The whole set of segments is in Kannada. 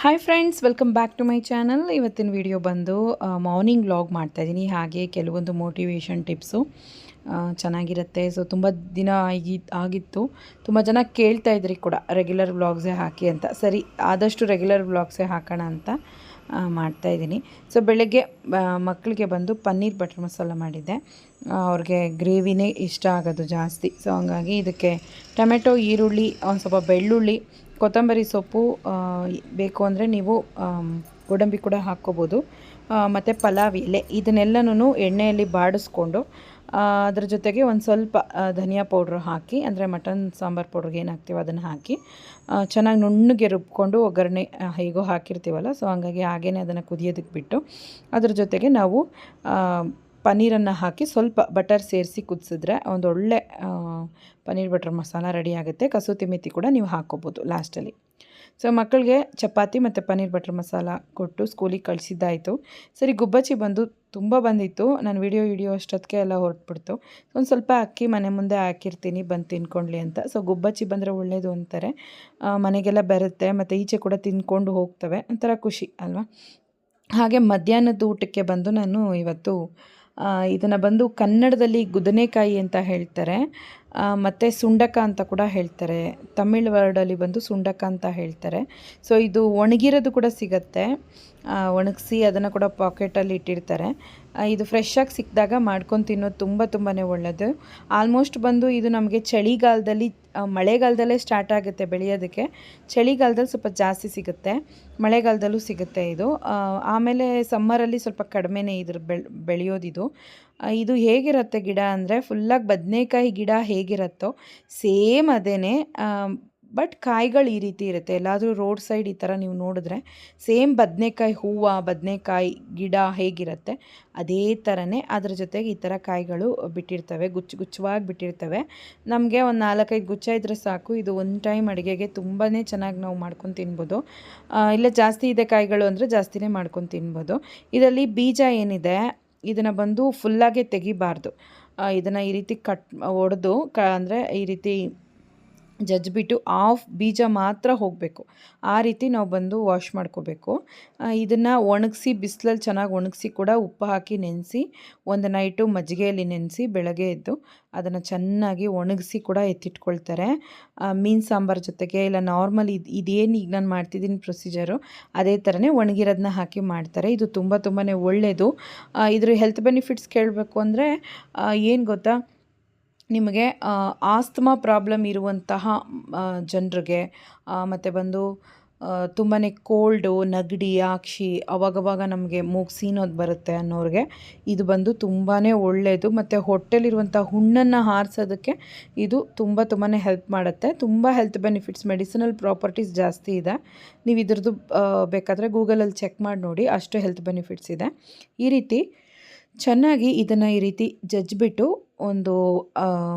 Hi friends welcome back to my channel ಇವತ್ತಿನ ವಿಡಿಯೋ ಬಂದು ಮಾರ್ನಿಂಗ್ ವ್ಲಾಗ್ ಮಾಡ್ತಾಯಿದ್ದೀನಿ ಹಾಗೆ ಕೆಲವೊಂದು ಮೋಟಿವೇಶನ್ ಟಿಪ್ಸು ಚೆನ್ನಾಗಿರುತ್ತೆ. ಸೊ ತುಂಬ ದಿನ ಆಗಿ, ಆಗಿತ್ತು. ತುಂಬ ಜನ ಕೇಳ್ತಾ ಇದ್ರಿ ಕೂಡ ರೆಗ್ಯುಲರ್ ವ್ಲಾಗ್ಸೇ ಹಾಕಿ ಅಂತ. ಸರಿ, ಆದಷ್ಟು ರೆಗ್ಯುಲರ್ ವ್ಲಾಗ್ಸೇ ಹಾಕೋಣ ಅಂತ. ಮಾಡ್ತಾಯಿದ್ದೀನಿ ಸೊ ಬೆಳಗ್ಗೆ ಮಕ್ಕಳಿಗೆ ಬಂದು ಪನ್ನೀರ್ ಬಟರ್ ಮಸಾಲ ಮಾಡಿದ್ದೆ. ಅವ್ರಿಗೆ ಗ್ರೇವಿನೇ ಇಷ್ಟ ಆಗೋದು ಜಾಸ್ತಿ. ಸೊ ಹಂಗಾಗಿ ಇದಕ್ಕೆ ಟೊಮೆಟೊ, ಈರುಳ್ಳಿ, ಒಂದು ಸ್ವಲ್ಪ ಬೆಳ್ಳುಳ್ಳಿ, ಕೊತ್ತಂಬರಿ ಸೊಪ್ಪು ಬೇಕು ಅಂದರೆ ನೀವು ಗೋಡಂಬಿ ಕೂಡ ಹಾಕ್ಕೋಬೋದು. ಮತ್ತು ಪಲಾವ್ ಎಲೆ ಇದನ್ನೆಲ್ಲನೂ ಎಣ್ಣೆಯಲ್ಲಿ ಬಾಡಿಸ್ಕೊಂಡು ಅದ್ರ ಜೊತೆಗೆ ಒಂದು ಸ್ವಲ್ಪ ಧನಿಯಾ ಪೌಡ್ರ್ ಹಾಕಿ ಅಂದರೆ ಮಟನ್ ಸಾಂಬಾರು ಪೌಡ್ರಿಗೆ ಏನು ಹಾಕ್ತೀವೋ ಅದನ್ನು ಹಾಕಿ ಚೆನ್ನಾಗಿ ನುಣ್ಣಗೆ ರುಬ್ಕೊಂಡು ಒಗ್ಗರಣೆ ಹೈಗೋ ಹಾಕಿರ್ತೀವಲ್ಲ ಸೊ ಹಂಗಾಗಿ ಹಾಗೇ ಅದನ್ನು ಕುದಿಯೋದಕ್ಕೆ ಬಿಟ್ಟು ಅದ್ರ ಜೊತೆಗೆ ನಾವು ಪನ್ನೀರನ್ನು ಹಾಕಿ ಸ್ವಲ್ಪ ಬಟರ್ ಸೇರಿಸಿ ಕುದಿಸಿದ್ರೆ ಒಂದು ಒಳ್ಳೆ ಆ, ಪನ್ನೀರ್ ಬಟರ್ ಮಸಾಲ ರೆಡಿ ಆಗುತ್ತೆ ಕಸೂತಿ ಮೆಥಿ ಕೂಡ ನೀವು ಹಾಕ್ಕೋಬೋದು ಲಾಸ್ಟಲ್ಲಿ ಸೊ ಮಕ್ಕಳಿಗೆ ಚಪಾತಿ ಮತ್ತು ಪನ್ನೀರ್ ಬಟರ್ ಮಸಾಲ ಕೊಟ್ಟು ಸ್ಕೂಲಿಗೆ ಕಳಿಸಿದ್ದಾಯಿತು. ಸರಿ, ಗುಬ್ಬಚ್ಚಿ ಬಂದು ತುಂಬ ಬಂದಿತ್ತು. ನಾನು ವಿಡಿಯೋ ವಿಡಿಯೋ ಅಷ್ಟೊತ್ತಿಗೆ ಎಲ್ಲ ಹೊರಟ್ಬಿಡ್ತು. ಒಂದು ಸ್ವಲ್ಪ ಅಕ್ಕಿ ಮನೆ ಮುಂದೆ ಹಾಕಿರ್ತೀನಿ, ಬಂದು ತಿನ್ಕೊಳ್ಳಿ ಅಂತ. ಸೊ ಗುಬ್ಬಚ್ಚಿ ಬಂದರೆ ಒಳ್ಳೆಯದು ಅಂತಾರೆ. ಮನೆಗೆಲ್ಲ ಬರುತ್ತೆ, ಮತ್ತು ಈಚೆ ಕೂಡ ತಿನ್ಕೊಂಡು ಹೋಗ್ತವೆ. ಒಂಥರ ಖುಷಿ, ಅಲ್ವಾ? ಹಾಗೆ ಮಧ್ಯಾಹ್ನದ ಊಟಕ್ಕೆ ಬಂದು ನಾನು ಇವತ್ತು ಇದನ್ನು ಬಂದು ಕನ್ನಡದಲ್ಲಿ ಗುದನೆಕಾಯಿ ಅಂತ ಹೇಳ್ತಾರೆ. ಮತ್ತು ಸುಂಡಕ ಅಂತ ಕೂಡ ಹೇಳ್ತಾರೆ. ತಮಿಳ್ ವರ್ಡಲ್ಲಿ ಬಂದು ಸುಂಡಕ ಅಂತ ಹೇಳ್ತಾರೆ. ಸೊ ಇದು ಒಣಗಿರೋದು ಕೂಡ ಸಿಗತ್ತೆ. ಒಣಗಿಸಿ ಅದನ್ನು ಕೂಡ ಪಾಕೆಟಲ್ಲಿ ಇಟ್ಟಿರ್ತಾರೆ. ಇದು ಫ್ರೆಶ್ಶಾಗಿ ಸಿಕ್ಕಿದಾಗ ಮಾಡ್ಕೊಂಡು ತಿನ್ನೋದು ತುಂಬ ತುಂಬಾ ಒಳ್ಳೆಯದು ಆಲ್ಮೋಸ್ಟ್ ಬಂದು ಇದು ನಮಗೆ ಚಳಿಗಾಲದಲ್ಲಿ ಮಳೆಗಾಲದಲ್ಲೇ ಸ್ಟಾರ್ಟ್ ಆಗುತ್ತೆ ಬೆಳೆಯೋದಕ್ಕೆ. ಚಳಿಗಾಲದಲ್ಲಿ ಸ್ವಲ್ಪ ಜಾಸ್ತಿ ಸಿಗುತ್ತೆ. ಮಳೆಗಾಲದಲ್ಲೂ ಸಿಗುತ್ತೆ ಇದು. ಆಮೇಲೆ ಸಮ್ಮರಲ್ಲಿ ಸ್ವಲ್ಪ ಕಡಿಮೆನೇ ಇದ್ರ ಬೆಳ್, ಬೆಳೆಯೋದಿದು. ಇದು ಹೇಗಿರುತ್ತೆ ಗಿಡ ಅಂದರೆ ಫುಲ್ಲಾಗಿ ಬದನೇಕಾಯಿ ಗಿಡ ಹೇಗಿರುತ್ತೋ ಸೇಮ್ ಅದೇನೆ. ಬಟ್ ಕಾಯಿಗಳು ಈ ರೀತಿ ಇರುತ್ತೆ. ಎಲ್ಲಾದರೂ ರೋಡ್ ಸೈಡ್ ಈ ಥರ ನೀವು ನೋಡಿದ್ರೆ ಸೇಮ್ ಬದನೆಕಾಯಿ ಹೂವು, ಬದನೆಕಾಯಿ ಗಿಡ ಹೇಗಿರುತ್ತೆ, ಅದೇ ಥರನೇ ಅದ್ರ ಜೊತೆಗೆ ಈ ಥರ ಕಾಯಿಗಳು ಬಿಟ್ಟಿರ್ತವೆ, ಗುಚ್ಚು ಗುಚ್ಚವಾಗಿ ಬಿಟ್ಟಿರ್ತವೆ. ನಮಗೆ ಒಂದು ನಾಲ್ಕೈದು ಗುಚ್ಚ ಇದ್ದರೆ ಸಾಕು. ಇದು ಒಂದು ಟೈಮ್ ಅಡುಗೆಗೆ ತುಂಬಾ ಚೆನ್ನಾಗಿ ನಾವು ಮಾಡ್ಕೊಂಡು ತಿನ್ಬೋದು. ಇಲ್ಲ ಜಾಸ್ತಿ ಇದೆ ಕಾಯಿಗಳು ಅಂದರೆ ಜಾಸ್ತಿನೇ ಮಾಡ್ಕೊಂಡು ತಿನ್ಬೋದು. ಇದರಲ್ಲಿ ಬೀಜ ಏನಿದೆ, ಇದನ್ನು ಬಂದು ಫುಲ್ಲಾಗೆ ತೆಗಿಬಾರ್ದು. ಇದನ್ನು ಈ ರೀತಿ ಕಟ್, ಒಡೆದು ಕ, ಅಂದರೆ ಈ ರೀತಿ ಜಜ್ಜಿಬಿಟ್ಟು ಆಫ್ ಬೀಜ ಮಾತ್ರ ಹೋಗಬೇಕು. ಆ ರೀತಿ ನಾವು ಬಂದು ವಾಶ್ ಮಾಡ್ಕೋಬೇಕು. ಇದನ್ನು ಒಣಗಿಸಿ ಬಿಸಿಲಲ್ಲಿ ಚೆನ್ನಾಗಿ ಒಣಗಿಸಿ ಕೂಡ ಉಪ್ಪು ಹಾಕಿ ನೆನೆಸಿ, ಒಂದು ನೈಟು ಮಜ್ಜಿಗೆಯಲ್ಲಿ ನೆನೆಸಿ ಬೆಳಗ್ಗೆ ಎದ್ದು ಅದನ್ನು ಚೆನ್ನಾಗಿ ಒಣಗಿಸಿ ಕೂಡ ಎತ್ತಿಟ್ಕೊಳ್ತಾರೆ. ಮೀನು ಸಾಂಬಾರು ಜೊತೆಗೆ ಇಲ್ಲ ನಾರ್ಮಲ್ ಇದು, ಇದೇನು ಈಗ ನಾನು ಮಾಡ್ತಿದ್ದೀನಿ ಪ್ರೊಸೀಜರು ಅದೇ ಥರನೇ ಒಣಗಿರೋದನ್ನ ಹಾಕಿ ಮಾಡ್ತಾರೆ. ಇದು ತುಂಬ ತುಂಬಾ ಒಳ್ಳೆಯದು ಇದ್ರ ಹೆಲ್ತ್ ಬೆನಿಫಿಟ್ಸ್ ಕೇಳಬೇಕು ಅಂದರೆ ಏನು ಗೊತ್ತಾ? ನಿಮಗೆ ಆಸ್ತಮಾ ಪ್ರಾಬ್ಲಮ್ ಇರುವಂತಹ ಜನರಿಗೆ ಮತ್ತು ಬಂದು ತುಂಬಾ ಕೋಲ್ಡು, ನಗಡಿ, ಆಕ್ಷಿ ಅವಾಗವಾಗ ನಮಗೆ ಮೂಗು ಸೀನೋದು ಬರುತ್ತೆ ಅನ್ನೋರಿಗೆ. ಇದು ಬಂದು ತುಂಬಾ ಒಳ್ಳೆಯದು ಮತ್ತು ಹೊಟ್ಟೆಲಿರುವಂಥ ಹುಣ್ಣನ್ನು ಹಾರಿಸೋದಕ್ಕೆ ಇದು ತುಂಬ ತುಂಬಾ ಹೆಲ್ಪ್ ಮಾಡುತ್ತೆ. ತುಂಬ ಹೆಲ್ತ್ ಬೆನಿಫಿಟ್ಸ್, ಮೆಡಿಸಿನಲ್ ಪ್ರಾಪರ್ಟೀಸ್ ಜಾಸ್ತಿ ಇದೆ. ನೀವು ಇದ್ರದ್ದು ಬೇಕಾದರೆ ಗೂಗಲಲ್ಲಿ ಚೆಕ್ ಮಾಡಿ ನೋಡಿ, ಅಷ್ಟು ಹೆಲ್ತ್ ಬೆನಿಫಿಟ್ಸ್ ಇದೆ. ಈ ರೀತಿ ಚೆನ್ನಾಗಿ ಇದನ್ನು ಈ ರೀತಿ ಜಜ್ಜಿಬಿಟ್ಟು ಒಂದು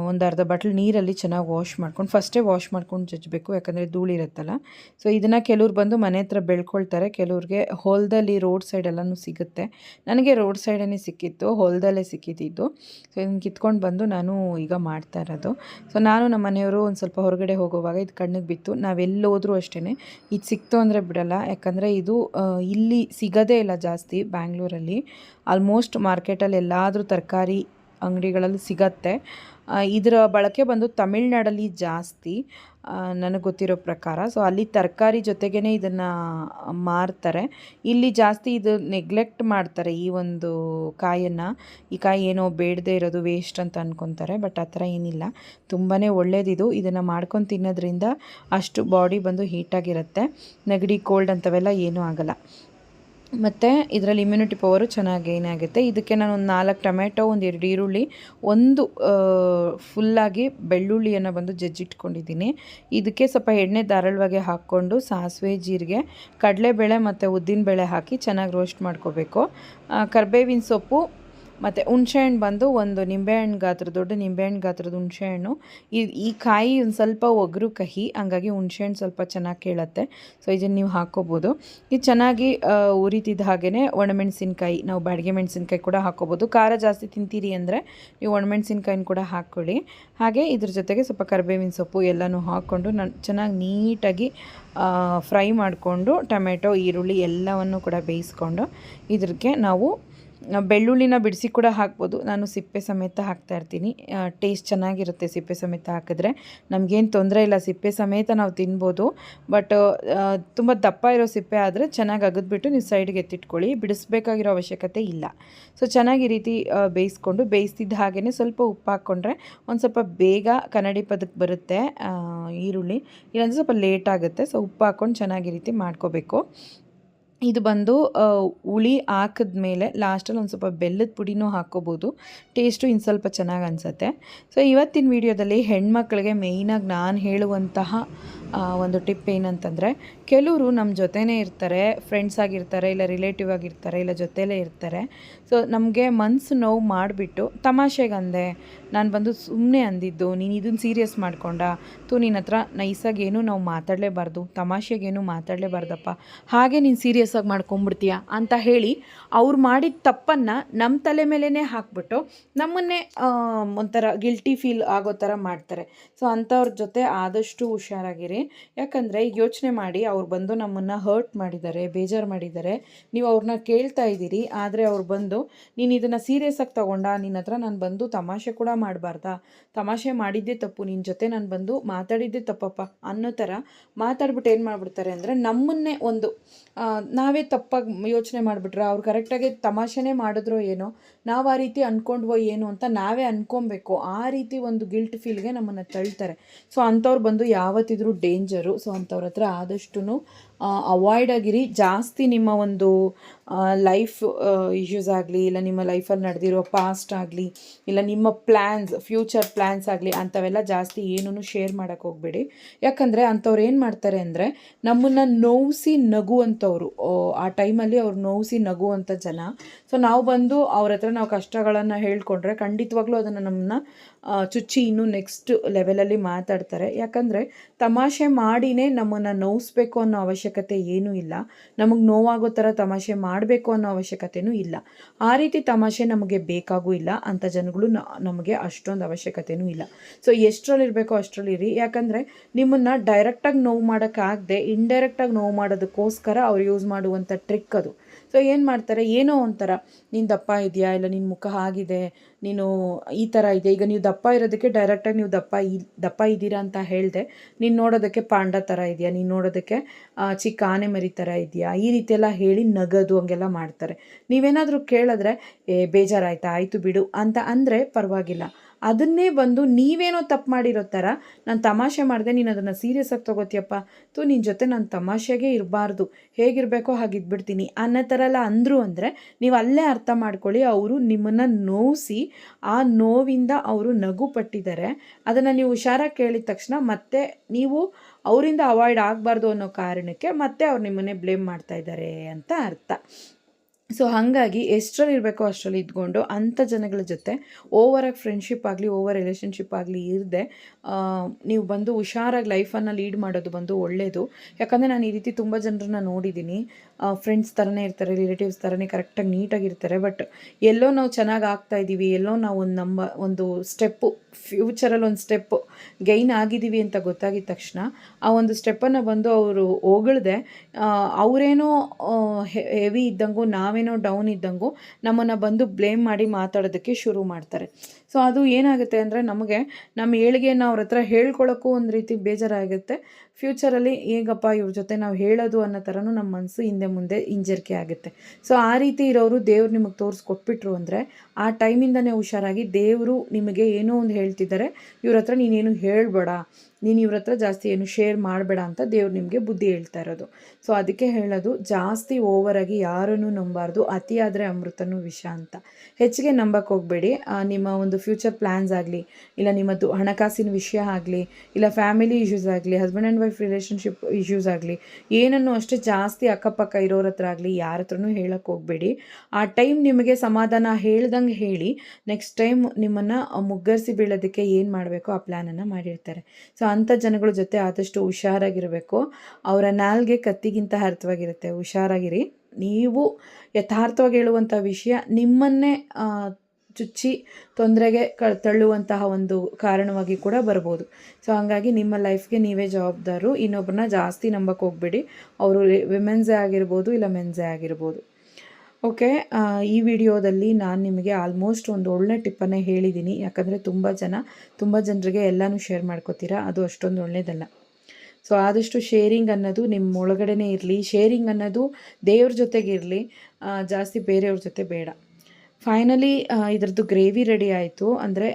ಒಂದು ಅರ್ಧ ಬಾಟ್ಲ್ ನೀರಲ್ಲಿ ಚೆನ್ನಾಗಿ ವಾಶ್ ಮಾಡ್ಕೊಂಡು ಫಸ್ಟೇ ವಾಶ್ ಮಾಡ್ಕೊಂಡು ಜಜ್ಜಬೇಕು ಯಾಕಂದರೆ ಧೂಳಿರುತ್ತಲ್ಲ ಸೊ ಇದನ್ನು ಕೆಲವ್ರು ಬಂದು ಮನೆ ಹತ್ರ ಬೆಳ್ಕೊಳ್ತಾರೆ. ಕೆಲವ್ರಿಗೆ ಹೊಲದಲ್ಲಿ ರೋಡ್ ಸೈಡೆಲ್ಲನೂ ಸಿಗುತ್ತೆ. ನನಗೆ ರೋಡ್ ಸೈಡೇ ಸಿಕ್ಕಿತ್ತು, ಹೊಲದಲ್ಲೇ ಸಿಕ್ಕಿದ್ದು. ಸೊ ಇದನ್ನು ಕಿತ್ಕೊಂಡು ಬಂದು ನಾನು ಈಗ ಮಾಡ್ತಾ ಇರೋದು. ಸೊ ನಾನು ನಮ್ಮ ಮನೆಯವರು ಒಂದು ಸ್ವಲ್ಪ ಹೊರಗಡೆ ಹೋಗುವಾಗ ಇದು ಕಣ್ಣಿಗೆ ಬಿತ್ತು. ನಾವೆಲ್ಲಿ ಹೋದರೂ ಅಷ್ಟೇ ಇದು ಸಿಕ್ತು ಅಂದರೆ ಬಿಡಲ್ಲ. ಯಾಕಂದರೆ ಇದು ಇಲ್ಲಿ ಸಿಗೋದೇ ಇಲ್ಲ ಜಾಸ್ತಿ ಬ್ಯಾಂಗ್ಳೂರಲ್ಲಿ. ಆಲ್ಮೋಸ್ಟ್ ಮಾರ್ಕೆಟಲ್ಲಿ ಎಲ್ಲಾದರೂ ತರಕಾರಿ ಅಂಗಡಿಗಳಲ್ಲಿ ಸಿಗತ್ತೆ. ಇದರ ಬಳಕೆ ಬಂದು ತಮಿಳ್ನಾಡಲ್ಲಿ ಜಾಸ್ತಿ ನನಗೆ ಗೊತ್ತಿರೋ ಪ್ರಕಾರ. ಸೊ ಅಲ್ಲಿ ತರಕಾರಿ ಜೊತೆಗೇ ಇದನ್ನು ಮಾರ್ತಾರೆ. ಇಲ್ಲಿ ಜಾಸ್ತಿ ಇದು ನೆಗ್ಲೆಕ್ಟ್ ಮಾಡ್ತಾರೆ ಈ ಒಂದು ಕಾಯನ್ನು. ಈ ಕಾಯಿ ಏನೋ ಬೇಡದೇ ಇರೋದು ವೇಸ್ಟ್ ಅಂತ ಅಂದ್ಕೊತಾರೆ ಬಟ್ ಆ ಥರ ಏನಿಲ್ಲ. ತುಂಬಾ ಒಳ್ಳೇದಿದು. ಇದನ್ನು ಮಾಡ್ಕೊಂಡು ತಿನ್ನೋದ್ರಿಂದ ಅಷ್ಟು ಬಾಡಿ ಬಂದು ಹೀಟಾಗಿರುತ್ತೆ ನೆಗಡಿ ಕೋಲ್ಡ್ ಅಂಥವೆಲ್ಲ ಏನೂ ಆಗಲ್ಲ. ಮತ್ತು ಇದರಲ್ಲಿ ಇಮ್ಯುನಿಟಿ ಪವರು ಚೆನ್ನಾಗಿ ಗೈನ್ ಆಗುತ್ತೆ. ಇದಕ್ಕೆ ನಾನು ಒಂದು ನಾಲ್ಕು ಟೊಮೆಟೊ, ಒಂದು ಎರಡು ಈರುಳ್ಳಿ, ಒಂದು ಫುಲ್ಲಾಗಿ ಬೆಳ್ಳುಳ್ಳಿಯನ್ನು ಬಂದು ಜಜ್ಜಿಟ್ಕೊಂಡಿದ್ದೀನಿ. ಇದಕ್ಕೆ ಸ್ವಲ್ಪ ಎಣ್ಣೆ ಧಾರಾಳವಾಗಿ ಹಾಕ್ಕೊಂಡು ಸಾಸಿವೆ, ಜೀರಿಗೆ, ಕಡಲೆಬೇಳೆ ಮತ್ತು ಉದ್ದಿನಬೇಳೆ ಹಾಕಿ ಚೆನ್ನಾಗಿ ರೋಸ್ಟ್ ಮಾಡ್ಕೋಬೇಕು. ಕರ್ಬೇವಿನ ಸೊಪ್ಪು ಮತ್ತು ಹುಣಸೆಹಣ್ಣು ಬಂದು ಒಂದು ನಿಂಬೆಹಣ್ಣು ಗಾತ್ರ ದೊಡ್ಡ ನಿಂಬೆಹಣ್ಣು ಗಾತ್ರದ ಹುಣಸೆಹಣ್ಣು ಈ ಈ ಕಾಯಿ ಒಂದು ಸ್ವಲ್ಪ ಒಗರು ಕಹಿ, ಹಂಗಾಗಿ ಹುಣಸೆಹಣ್ಣು ಸ್ವಲ್ಪ ಚೆನ್ನಾಗಿ ಕೇಳುತ್ತೆ. ಸೊ, ಇದನ್ನು ನೀವು ಹಾಕೋಬೋದು ಇದು ಚೆನ್ನಾಗಿ ಉರಿತಿದ್ದ ಹಾಗೆಯೇ ಒಣಮೆಣಸಿನ್ಕಾಯಿ, ನಾವು ಬಾಡಿಗೆ ಮೆಣಸಿನ್ಕಾಯಿ ಕೂಡ ಹಾಕೋಬೋದು ಖಾರ ಜಾಸ್ತಿ ತಿಂತೀರಿ ಅಂದರೆ ನೀವು ಒಣಮೆಣಸಿನ್ಕಾಯಿನ ಕೂಡ ಹಾಕ್ಕೊಳ್ಳಿ ಹಾಗೆ ಇದ್ರ ಜೊತೆಗೆ ಸ್ವಲ್ಪ ಕರಿಬೇವಿನ ಸೊಪ್ಪು ಎಲ್ಲನೂ ಹಾಕ್ಕೊಂಡು ನಾನು ಚೆನ್ನಾಗಿ ನೀಟಾಗಿ ಫ್ರೈ ಮಾಡಿಕೊಂಡು ಟೊಮೆಟೊ, ಈರುಳ್ಳಿ ಎಲ್ಲವನ್ನು ಕೂಡ ಬೇಯಿಸ್ಕೊಂಡು ಇದಕ್ಕೆ ನಾವು ಬೆಳ್ಳುಳ್ಳಿನ ಬಿಡಿಸಿ ಕೂಡ ಹಾಕ್ಬೋದು. ನಾನು ಸಿಪ್ಪೆ ಸಮೇತ ಹಾಕ್ತಾ ಇರ್ತೀನಿ. ಟೇಸ್ಟ್ ಚೆನ್ನಾಗಿರುತ್ತೆ ಸಿಪ್ಪೆ ಸಮೇತ ಹಾಕಿದ್ರೆ. ನಮಗೇನು ತೊಂದರೆ ಇಲ್ಲ, ಸಿಪ್ಪೆ ಸಮೇತ ನಾವು ತಿನ್ಬೋದು. ಬಟ್ ತುಂಬ ದಪ್ಪ ಇರೋ ಸಿಪ್ಪೆ ಆದರೆ ಚೆನ್ನಾಗಿ ಅಗದ್ಬಿಟ್ಟು ನೀವು ಸೈಡ್ಗೆ ಎತ್ತಿಟ್ಕೊಳ್ಳಿ. ಬಿಡಿಸ್ಬೇಕಾಗಿರೋ ಅವಶ್ಯಕತೆ ಇಲ್ಲ. ಸೊ ಚೆನ್ನಾಗಿ ರೀತಿ ಬೇಯಿಸ್ಕೊಂಡು, ಬೇಯಿಸ್ತಿದ್ದ ಹಾಗೆಯೇ ಸ್ವಲ್ಪ ಉಪ್ಪು ಹಾಕ್ಕೊಂಡ್ರೆ ಒಂದು ಸ್ವಲ್ಪ ಬೇಗ ಕನ್ನಡಿ ಪದಕ್ಕೆ ಬರುತ್ತೆ ಈರುಳ್ಳಿ. ಇಲ್ಲಾಂದರೆ ಸ್ವಲ್ಪ ಲೇಟ್ ಆಗುತ್ತೆ ಸೊ ಉಪ್ಪು ಹಾಕ್ಕೊಂಡು ಚೆನ್ನಾಗಿ ರೀತಿ ಮಾಡ್ಕೋಬೇಕು. ಇದು ಬಂದು ಹುಳಿ ಹಾಕಿದ್ಮೇಲೆ ಲಾಸ್ಟಲ್ಲಿ ಒಂದು ಸ್ವಲ್ಪ ಬೆಲ್ಲದ ಪುಡಿನೂ ಹಾಕ್ಕೋಬೋದು. ಟೇಸ್ಟು ಇನ್ನು ಸ್ವಲ್ಪ ಚೆನ್ನಾಗಿ ಅನಿಸುತ್ತೆ. ಸೊ, ಇವತ್ತಿನ ವಿಡಿಯೋದಲ್ಲಿ ಹೆಣ್ಮಕ್ಳಿಗೆ ಮೇಯ್ನಾಗಿ ನಾನು ಹೇಳುವಂತಹ ಒಂದು ಟಿಪ್ ಏನಂತಂದರೆ, ಕೆಲವರು ನಮ್ಮ ಜೊತೆನೇ ಇರ್ತಾರೆ, ಫ್ರೆಂಡ್ಸ್ ಆಗಿರ್ತಾರೆ, ಇಲ್ಲ ರಿಲೇಟಿವ್ ಆಗಿರ್ತಾರೆ, ಇಲ್ಲ ಜೊತೆಲೇ ಇರ್ತಾರೆ. ಸೊ, ನಮಗೆ ಮನಸ್ಸು ನೋವು ಮಾಡಿಬಿಟ್ಟು, ತಮಾಷೆಗಂದೆ, ನಾನು ಬಂದು ಸುಮ್ಮನೆ ಅಂದಿದ್ದು, ನೀನು ಇದನ್ನು ಸೀರಿಯಸ್ ಮಾಡ್ಕೊಂಡ, ತು ನಿನ್ನ ಹತ್ರ ನೈಸಾಗಿ ಏನು ನಾವು ಮಾತಾಡಲೇಬಾರ್ದು ತಮಾಷೆಗೇನು ಮಾತಾಡಲೇಬಾರ್ದಪ್ಪ, ಹಾಗೆ ನೀನು ಸೀರಿಯಸ್ ಆಗಿ ಮಾಡ್ಕೊಂಬಿಡ್ತೀಯ ಅಂತ ಹೇಳಿ ಅವ್ರು ಮಾಡಿದ ತಪ್ಪನ್ನು ನಮ್ಮ ತಲೆ ಮೇಲೇ ಹಾಕ್ಬಿಟ್ಟು ನಮ್ಮನ್ನೇ ಒಂಥರ ಗಿಲ್ಟಿ ಫೀಲ್ ಆಗೋ ಥರ ಮಾಡ್ತಾರೆ. ಸೊ ಅಂಥವ್ರ ಜೊತೆ ಆದಷ್ಟು ಹುಷಾರಾಗಿರಿ. ಯಾಕಂದರೆ ಈಗ ಯೋಚನೆ ಮಾಡಿ ಅವ್ರು ಬಂದು ನಮ್ಮನ್ನು ಹರ್ಟ್ ಮಾಡಿದ್ದಾರೆ, ಬೇಜಾರು ಮಾಡಿದ್ದಾರೆ. ನೀವು ಅವ್ರನ್ನ ಕೇಳ್ತಾ ಇದ್ದೀರಿ, ಆದರೆ ಅವ್ರು ಬಂದು, ನೀನು ಇದನ್ನು ಸೀರಿಯಸ್ಸಾಗಿ ತೊಗೊಂಡ ನಿನ್ನ ಹತ್ರ ನಾನು ಬಂದು ತಮಾಷೆ ಕೂಡ ಮಾಡಬಾರ್ದಾ? ತಮಾಷೆ ಮಾಡಿದ್ದೇ ತಪ್ಪು ನಿನ್ನ ಜೊತೆ ನಾನು ಬಂದು ಮಾತಾಡಿದ್ದೇ ತಪ್ಪಪ್ಪ? ಅನ್ನೋ ಥರ ಮಾತಾಡ್ಬಿಟ್ಟು ಏನು ಮಾಡಿಬಿಡ್ತಾರೆ ಅಂದರೆ ನಮ್ಮನ್ನೇ ಒಂದು ನಾವೇ ತಪ್ಪಾಗಿ ಯೋಚನೆ ಮಾಡಿಬಿಟ್ರೆ ಅವ್ರು ಕರೆಕ್ಟಾಗಿ ತಮಾಷೆನೇ ಮಾಡಿದ್ರೋ ಏನೋ, ನಾವು ಆ ರೀತಿ ಅಂದ್ಕೊಂಡ್ವೋ ಏನು ಅಂತ ನಾವೇ ಅಂದ್ಕೊಬೇಕು ಆ ರೀತಿ ಒಂದು ಗಿಲ್ಟ್ ಫೀಲ್ಗೆ ನಮ್ಮನ್ನು ತಳ್ತಾರೆ. ಸೊ ಅಂಥವ್ರು ಬಂದು ಯಾವತ್ತಿದ್ರೂ ಡೇಂಜರು ಸೊ ಅಂಥವ್ರ ಹತ್ರ ಆದಷ್ಟು ಅವಾಯ್ಡ್ ಆಗಿರಿ. ಜಾಸ್ತಿ ನಿಮ್ಮ ಒಂದು ಲೈಫ್ ಇಶ್ಯೂಸ್ ಆಗಲಿ ಇಲ್ಲ ನಿಮ್ಮ ಲೈಫಲ್ಲಿ ನಡೆದಿರೋ ಪಾಸ್ಟ್ ಆಗಲಿ ಇಲ್ಲ ನಿಮ್ಮ ಪ್ಲ್ಯಾನ್ಸ್ ಫ್ಯೂಚರ್ ಪ್ಲ್ಯಾನ್ಸ್ ಆಗಲಿ ಅಂಥವೆಲ್ಲ ಜಾಸ್ತಿ ಏನೂ ಶೇರ್ ಮಾಡೋಕ್ಕೆ ಹೋಗಬೇಡಿ. ಯಾಕಂದರೆ ಅಂಥವ್ರು ಏನು ಮಾಡ್ತಾರೆ ಅಂದರೆ ನಮ್ಮನ್ನು ನೋವಿಸಿ ನಗುವಂಥವ್ರು. ಆ, ಟೈಮಲ್ಲಿ ಅವ್ರು ನೋವಿಸಿ ನಗುವಂಥ ಜನ. ಸೊ ನಾವು ಬಂದು ಅವ್ರ ಹತ್ರ ನಾವು ಕಷ್ಟಗಳನ್ನು ಹೇಳ್ಕೊಂಡ್ರೆ ಖಂಡಿತವಾಗ್ಲೂ ಅದನ್ನು ನಮ್ಮನ್ನ ಚುಚ್ಚಿ ಇನ್ನೂ ನೆಕ್ಸ್ಟ್ ಲೆವೆಲಲ್ಲಿ ಮಾತಾಡ್ತಾರೆ. ಯಾಕಂದರೆ ತಮಾಷೆ ಮಾಡಿನೇ ನಮ್ಮನ್ನು ನೋವಿಸ್ಬೇಕು ಅನ್ನೋ ಅವಶ್ಯಕತೆ ಏನೂ ಇಲ್ಲ. ನಮಗೆ ನೋವಾಗೋ ಥರ ತಮಾಷೆ ಮಾಡಬೇಕು ಅನ್ನೋ ಅವಶ್ಯಕತೆಯೂ ಇಲ್ಲ. ಆ ರೀತಿ ತಮಾಷೆ ನಮಗೆ ಬೇಕಾಗೂ ಇಲ್ಲ. ಅಂಥ ಜನಗಳು ನಮಗೆ ಅಷ್ಟೊಂದು ಅವಶ್ಯಕತೆಯೂ ಇಲ್ಲ. ಸೊ ಎಷ್ಟರಲ್ಲಿರಬೇಕೋ ಅಷ್ಟರಲ್ಲಿರಿ. ಯಾಕಂದರೆ ನಿಮ್ಮನ್ನು ಡೈರೆಕ್ಟಾಗಿ ನೋವು ಮಾಡೋಕ್ಕಾಗದೆ ಇಂಡೈರೆಕ್ಟಾಗಿ ನೋವು ಮಾಡೋದಕ್ಕೋಸ್ಕರ ಅವ್ರು ಯೂಸ್ ಮಾಡುವಂಥ ಟ್ರಿಕ್ ಅದು. ಸೊ ಏನು ಮಾಡ್ತಾರೆ? ಏನೋ ಒಂಥರ, ನೀನು ದಪ್ಪ ಇದೆಯಾ? ಇಲ್ಲ ನಿನ್ನ ಮುಖ ಆಗಿದೆ ನೀನು ಈ ಥರ ಇದೆ ಈಗ ನೀವು ದಪ್ಪ ಇರೋದಕ್ಕೆ ಡೈರೆಕ್ಟಾಗಿ ನೀವು ದಪ್ಪ ದಪ್ಪ ಇದ್ದೀರಾ ಅಂತ ಹೇಳಿದೆ. ನೀನು ನೋಡೋದಕ್ಕೆ ಪಾಂಡ ಥರ ಇದೆಯಾ? ನೀನು ನೋಡೋದಕ್ಕೆ ಚಿಕ್ಕ ಆನೆ ಮರಿ ಥರ ಇದೆಯಾ? ಈ ರೀತಿ ಎಲ್ಲ ಹೇಳಿ ನಗದು ಹಂಗೆಲ್ಲ ಮಾಡ್ತಾರೆ. ನೀವೇನಾದರೂ ಕೇಳಿದ್ರೆ, ಏ, ಬೇಜಾರಾಯ್ತಾ? ಆಯಿತು ಬಿಡು. ಅಂತ ಅಂದರೆ ಪರವಾಗಿಲ್ಲ. ಅದನ್ನೇ ಬಂದು ನೀವೇನೋ ತಪ್ಪು ಮಾಡಿರೋ ಥರ ನಾನು ತಮಾಷೆ ಮಾಡಿದೆ, ನೀನು ಅದನ್ನು ಸೀರಿಯಸ್ ಆಗಿ ತೊಗೋತಿಯಪ್ಪ. ತು ನಿನ್ನ ಜೊತೆ ನಾನು ತಮಾಷೆಗೆ ಇರಬಾರ್ದು. ಹೇಗಿರಬೇಕೋ ಹಾಗೆ ಇದ್ಬಿಡ್ತೀನಿ ಅನ್ನೋ ಥರ ಎಲ್ಲ ಅಂದರು ಅಂದರೆ ನೀವು ಅಲ್ಲೇ ಅರ್ಥ ಮಾಡ್ಕೊಳ್ಳಿ, ಅವರು ನಿಮ್ಮನ್ನು ನೋವಿಸಿ ಆ ನೋವಿಂದ ಅವರು ನಗು ಪಟ್ಟಿದ್ದಾರೆ. ಅದನ್ನು ನೀವು ಹುಷಾರಾಗಿ ಕೇಳಿದ ತಕ್ಷಣ ಮತ್ತೆ ನೀವು ಅವರಿಂದ ಅವಾಯ್ಡ್ ಆಗಬಾರ್ದು ಅನ್ನೋ ಕಾರಣಕ್ಕೆ ಮತ್ತೆ ಅವ್ರು ನಿಮ್ಮನ್ನೇ ಬ್ಲೇಮ್ ಮಾಡ್ತಾ ಇದ್ದಾರೆ ಅಂತ ಅರ್ಥ. ಸೊ ಹಾಗಾಗಿ ಎಷ್ಟರಲ್ಲಿ ಇರಬೇಕೋ ಅಷ್ಟರಲ್ಲಿ ಇದ್ಕೊಂಡು ಅಂಥ ಜನಗಳ ಜೊತೆ ಓವರಾಗಿ ಫ್ರೆಂಡ್ಶಿಪ್ ಆಗಲಿ ಓವರ್ ರಿಲೇಷನ್ಶಿಪ್ ಆಗಲಿ ಇರದೆ ನೀವು ಬಂದು ಹುಷಾರಾಗಿ ಲೈಫನ್ನು ಲೀಡ್ ಮಾಡೋದು ಬಂದು ಒಳ್ಳೆಯದು ಯಾಕಂದರೆ ನಾನು ಈ ರೀತಿ ತುಂಬ ಜನರನ್ನ ನೋಡಿದ್ದೀನಿ ಫ್ರೆಂಡ್ಸ್ ಥರನೇ ಇರ್ತಾರೆ ರಿಲೇಟಿವ್ಸ್ ಥರನೇ ಕರೆಕ್ಟಾಗಿ ನೀಟಾಗಿರ್ತಾರೆ ಬಟ್ ಎಲ್ಲೋ ನಾವು ಚೆನ್ನಾಗಿ ಆಗ್ತಾ ಇದ್ದೀವಿ ಎಲ್ಲೋ ನಾವು ಒಂದು ನಂಬ ಒಂದು ಸ್ಟೆಪ್ಪು ಫ್ಯೂಚರಲ್ಲಿ ಒಂದು ಸ್ಟೆಪ್ಪು ಗೈನ್ ಆಗಿದ್ದೀವಿ ಅಂತ ಗೊತ್ತಾಗಿದ ತಕ್ಷಣ ಆ ಒಂದು ಸ್ಟೆಪ್ಪನ್ನು ಬಂದು ಅವರು ಹೊಗಳ್ದೆ ಅವರೇನೋ ಹೆವಿ ಇದ್ದಂಗೂ ನಾವೇನೋ ಡೌನ್ ಇದ್ದಂಗೂ ನಮ್ಮನ್ನು ಬಂದು ಬ್ಲೇಮ್ ಮಾಡಿ ಮಾತಾಡೋದಕ್ಕೆ ಶುರು ಮಾಡ್ತಾರೆ. ಸೊ ಅದು ಏನಾಗುತ್ತೆ ಅಂದರೆ ನಮಗೆ ನಮ್ಮ ಏಳಿಗೆಯನ್ನು ಅವ್ರ ಹತ್ರ ಹೇಳ್ಕೊಳ್ಳೋಕ್ಕೂ ಒಂದು ರೀತಿ ಬೇಜಾರಾಗುತ್ತೆ. ಫ್ಯೂಚರಲ್ಲಿ ಹೇಗಪ್ಪ ಇವ್ರ ಜೊತೆ ನಾವು ಹೇಳೋದು ಅನ್ನೋ ಥರನೂ ನಮ್ಮ ಮನಸ್ಸು ಹಿಂದೆ ಮುಂದೆ ಹಿಂಜರಿಕೆ ಆಗುತ್ತೆ. ಸೊ ಆ ರೀತಿ ಇರೋರು ದೇವ್ರು ನಿಮಗೆ ತೋರಿಸ್ಕೊಟ್ಬಿಟ್ರು ಅಂದರೆ ಆ ಟೈಮಿಂದನೇ ಹುಷಾರಾಗಿ ದೇವರು ನಿಮಗೆ ಏನೋ ಒಂದು ಹೇಳ್ತಿದ್ದಾರೆ ಇವ್ರ ಹತ್ರ ನೀನೇನು ಹೇಳಬೇಡ, ನೀನು ಇವ್ರ ಹತ್ರ ಜಾಸ್ತಿ ಏನು ಶೇರ್ ಮಾಡಬೇಡ ಅಂತ ದೇವ್ರು ನಿಮಗೆ ಬುದ್ಧಿ ಹೇಳ್ತಾ ಇರೋದು. ಸೊ ಅದಕ್ಕೆ ಹೇಳೋದು ಜಾಸ್ತಿ ಓವರಾಗಿ ಯಾರನ್ನು ನಂಬಾರ್ದು, ಅತಿಯಾದರೆ ಅಮೃತನೂ ವಿಷ ಅಂತ. ಹೆಚ್ಚಿಗೆ ನಂಬಕ್ಕೆ ಹೋಗಬೇಡಿ. ನಿಮ್ಮ ಒಂದು ಫ್ಯೂಚರ್ ಪ್ಲ್ಯಾನ್ಸ್ ಆಗಲಿ, ಇಲ್ಲ ನಿಮ್ಮದು ಹಣಕಾಸಿನ ವಿಷಯ ಆಗಲಿ, ಇಲ್ಲ ಫ್ಯಾಮಿಲಿ ಇಶ್ಯೂಸ್ ಆಗಲಿ husband and wife relationship issues ಆಗಲಿ, ಏನನ್ನು ಅಷ್ಟೇ ಜಾಸ್ತಿ ಅಕ್ಕಪಕ್ಕ ಇರೋರ ಹತ್ರ ಆಗಲಿ ಯಾರ ಹತ್ರನೂ ಹೇಳಕ್ಕೆ ಹೋಗಬೇಡಿ. ಆ ಟೈಮ್ ನಿಮಗೆ ಸಮಾಧಾನ ಹೇಳ್ದಂಗೆ ಹೇಳಿ ನೆಕ್ಸ್ಟ್ ಟೈಮ್ ನಿಮ್ಮನ್ನು ಮುಗ್ಗರಿಸಿ ಬೀಳೋದಕ್ಕೆ ಏನು ಮಾಡಬೇಕು ಆ ಪ್ಲ್ಯಾನನ್ನು ಮಾಡಿರ್ತಾರೆ. ಸೊ ಅಂಥ ಜನಗಳ ಜೊತೆ ಆದಷ್ಟು ಹುಷಾರಾಗಿರಬೇಕು. ಅವರ ನಾಲ್ಗೆ ಕತ್ತಿಗಿಂತ ಅರ್ಥವಾಗಿರುತ್ತೆ. ಹುಷಾರಾಗಿರಿ. ನೀವು ಯಥಾರ್ಥವಾಗಿ ಹೇಳುವಂಥ ವಿಷಯ ನಿಮ್ಮನ್ನೇ ಚುಚ್ಚಿ ತೊಂದರೆಗೆ ಕ ತಳ್ಳುವಂತಹ ಒಂದು ಕಾರಣವಾಗಿ ಕೂಡ ಬರ್ಬೋದು. ಸೊ ಹಾಗಾಗಿ ನಿಮ್ಮ ಲೈಫ್ಗೆ ನೀವೇ ಜವಾಬ್ದಾರು. ಇನ್ನೊಬ್ಬರನ್ನ ಜಾಸ್ತಿ ನಂಬಕ್ಕೆ ಹೋಗ್ಬೇಡಿ. ಅವರು ವಿಮೆನ್ಸೇ ಆಗಿರ್ಬೋದು ಇಲ್ಲ ಮೆನ್ಸೇ ಆಗಿರ್ಬೋದು. ಓಕೆ ಈ ವಿಡಿಯೋದಲ್ಲಿ ನಾನು ನಿಮಗೆ ಆಲ್ಮೋಸ್ಟ್ ಒಂದು ಒಳ್ಳೆ ಟಿಪ್ಪನ್ನೇ ಹೇಳಿದ್ದೀನಿ. ಯಾಕಂದರೆ ತುಂಬ ಜನ, ತುಂಬ ಜನರಿಗೆ ಎಲ್ಲನೂ ಶೇರ್ ಮಾಡ್ಕೋತೀರಾ? ಅದು ಅಷ್ಟೊಂದು ಒಳ್ಳೆಯದಲ್ಲ ಸೊ ಆದಷ್ಟು ಶೇರಿಂಗ್ ಅನ್ನೋದು ನಿಮ್ಮ ಒಳಗಡೆನೇ ಇರಲಿ. ಶೇರಿಂಗ್ ಅನ್ನೋದು ದೇವ್ರ ಜೊತೆಗಿರಲಿ. ಜಾಸ್ತಿ ಬೇರೆಯವ್ರ ಜೊತೆ ಬೇಡ. ಫೈನಲಿ ಇದರದ್ದು ಗ್ರೇವಿ ರೆಡಿ ಆಯಿತು. ಅಂದರೆ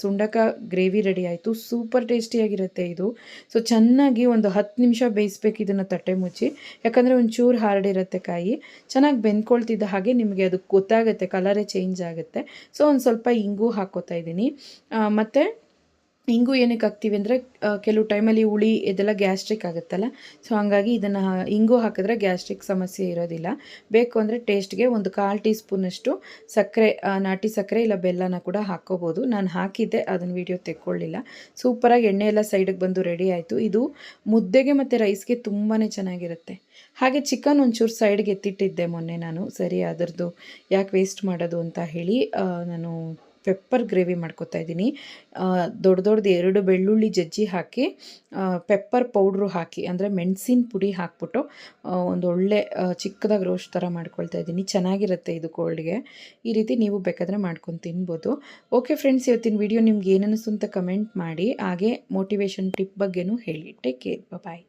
ಸುಂಡಕ ಗ್ರೇವಿ ರೆಡಿ ಆಯಿತು. ಸೂಪರ್ ಟೇಸ್ಟಿಯಾಗಿರುತ್ತೆ ಇದು. ಸೊ ಚೆನ್ನಾಗಿ ಒಂದು ಹತ್ತು ನಿಮಿಷ ಬೇಯಿಸ್ಬೇಕು ಇದನ್ನು ತಟ್ಟೆ ಮುಚ್ಚಿ. ಯಾಕಂದರೆ ಒಂಚೂರು ಹಾರ್ಡಿರುತ್ತೆ ಕಾಯಿ. ಚೆನ್ನಾಗಿ ಬೆಂದ್ಕೊಳ್ತಿದ್ದ ಹಾಗೆ ನಿಮಗೆ ಅದು ಗೊತ್ತಾಗುತ್ತೆ ಕಲರೇ ಚೇಂಜ್ ಆಗುತ್ತೆ. ಸೊ ಒಂದು ಸ್ವಲ್ಪ ಇಂಗು ಹಾಕೋತಾ ಇದ್ದೀನಿ. ಮತ್ತು ಇಂಗು ಏನಕ್ಕೆ ಹಾಕ್ತೀವಿ ಅಂದರೆ ಕೆಲವು ಟೈಮಲ್ಲಿ ಹುಳಿ, ಇದೆಲ್ಲ ಗ್ಯಾಸ್ಟ್ರಿಕ್ ಆಗುತ್ತಲ್ಲ? ಸೊ ಹಾಗಾಗಿ ಇದನ್ನು ಇಂಗು ಹಾಕಿದ್ರೆ ಗ್ಯಾಸ್ಟ್ರಿಕ್ ಸಮಸ್ಯೆ ಇರೋದಿಲ್ಲ. ಬೇಕು ಅಂದರೆ ಟೇಸ್ಟ್ಗೆ ಒಂದು ಕಾಲು ಟೀ ಸ್ಪೂನಷ್ಟು ಸಕ್ಕರೆ ನಾಟಿ ಸಕ್ಕರೆ ಇಲ್ಲ ಬೆಲ್ಲನ ಕೂಡ ಹಾಕ್ಕೋಬೋದು ನಾನು ಹಾಕಿದ್ದೆ, ಅದನ್ನು ವೀಡಿಯೋ ತೆಕ್ಕೊಳ್ಳಿಲ್ಲ. ಸೂಪರಾಗಿ ಎಣ್ಣೆ ಎಲ್ಲ ಸೈಡಿಗೆ ಬಂದು ರೆಡಿ ಆಯಿತು. ಇದು ಮುದ್ದೆಗೆ ಮತ್ತು ರೈಸ್ಗೆ ತುಂಬಾ ಚೆನ್ನಾಗಿರುತ್ತೆ. ಹಾಗೆ ಚಿಕನ್ ಒಂಚೂರು ಸೈಡ್ಗೆ ಎತ್ತಿಟ್ಟಿದ್ದೆ ಮೊನ್ನೆ ನಾನು. ಸರಿ, ಅದರದ್ದು ಯಾಕೆ ವೇಸ್ಟ್ ಮಾಡೋದು ಅಂತ ಹೇಳಿ ನಾನು ಪೆಪ್ಪರ್ ಗ್ರೇವಿ ಮಾಡ್ಕೊತಾ ಇದ್ದೀನಿ. ದೊಡ್ಡ ದೊಡ್ಡದು ಎರಡು ಬೆಳ್ಳುಳ್ಳಿ ಜಜ್ಜಿ ಹಾಕಿ ಪೆಪ್ಪರ್ ಪೌಡ್ರು ಹಾಕಿ, ಅಂದರೆ ಮೆಣಸಿನ ಪುಡಿ ಹಾಕ್ಬಿಟ್ಟು ಒಂದೊಳ್ಳೆ ಚಿಕ್ಕದಾಗಿ ರೋಸ್ಟ್ ಥರ ಮಾಡ್ಕೊಳ್ತಾ ಇದ್ದೀನಿ. ಚೆನ್ನಾಗಿರುತ್ತೆ ಇದು ಕೋಲ್ಡ್ಗೆ ಈ ರೀತಿ ನೀವು ಬೇಕಾದರೆ ಮಾಡ್ಕೊಂಡು ತಿನ್ಬೋದು. ಓಕೆ ಫ್ರೆಂಡ್ಸ್ ಇವತ್ತಿನ ವಿಡಿಯೋ ನಿಮ್ಗೆ ಏನನ್ನಿಸ್ತು ಅಂತ ಕಮೆಂಟ್ ಮಾಡಿ. ಹಾಗೆ ಮೋಟಿವೇಶನ್ ಟಿಪ್ ಬಗ್ಗೆನೂ ಹೇಳಿ. Take care bye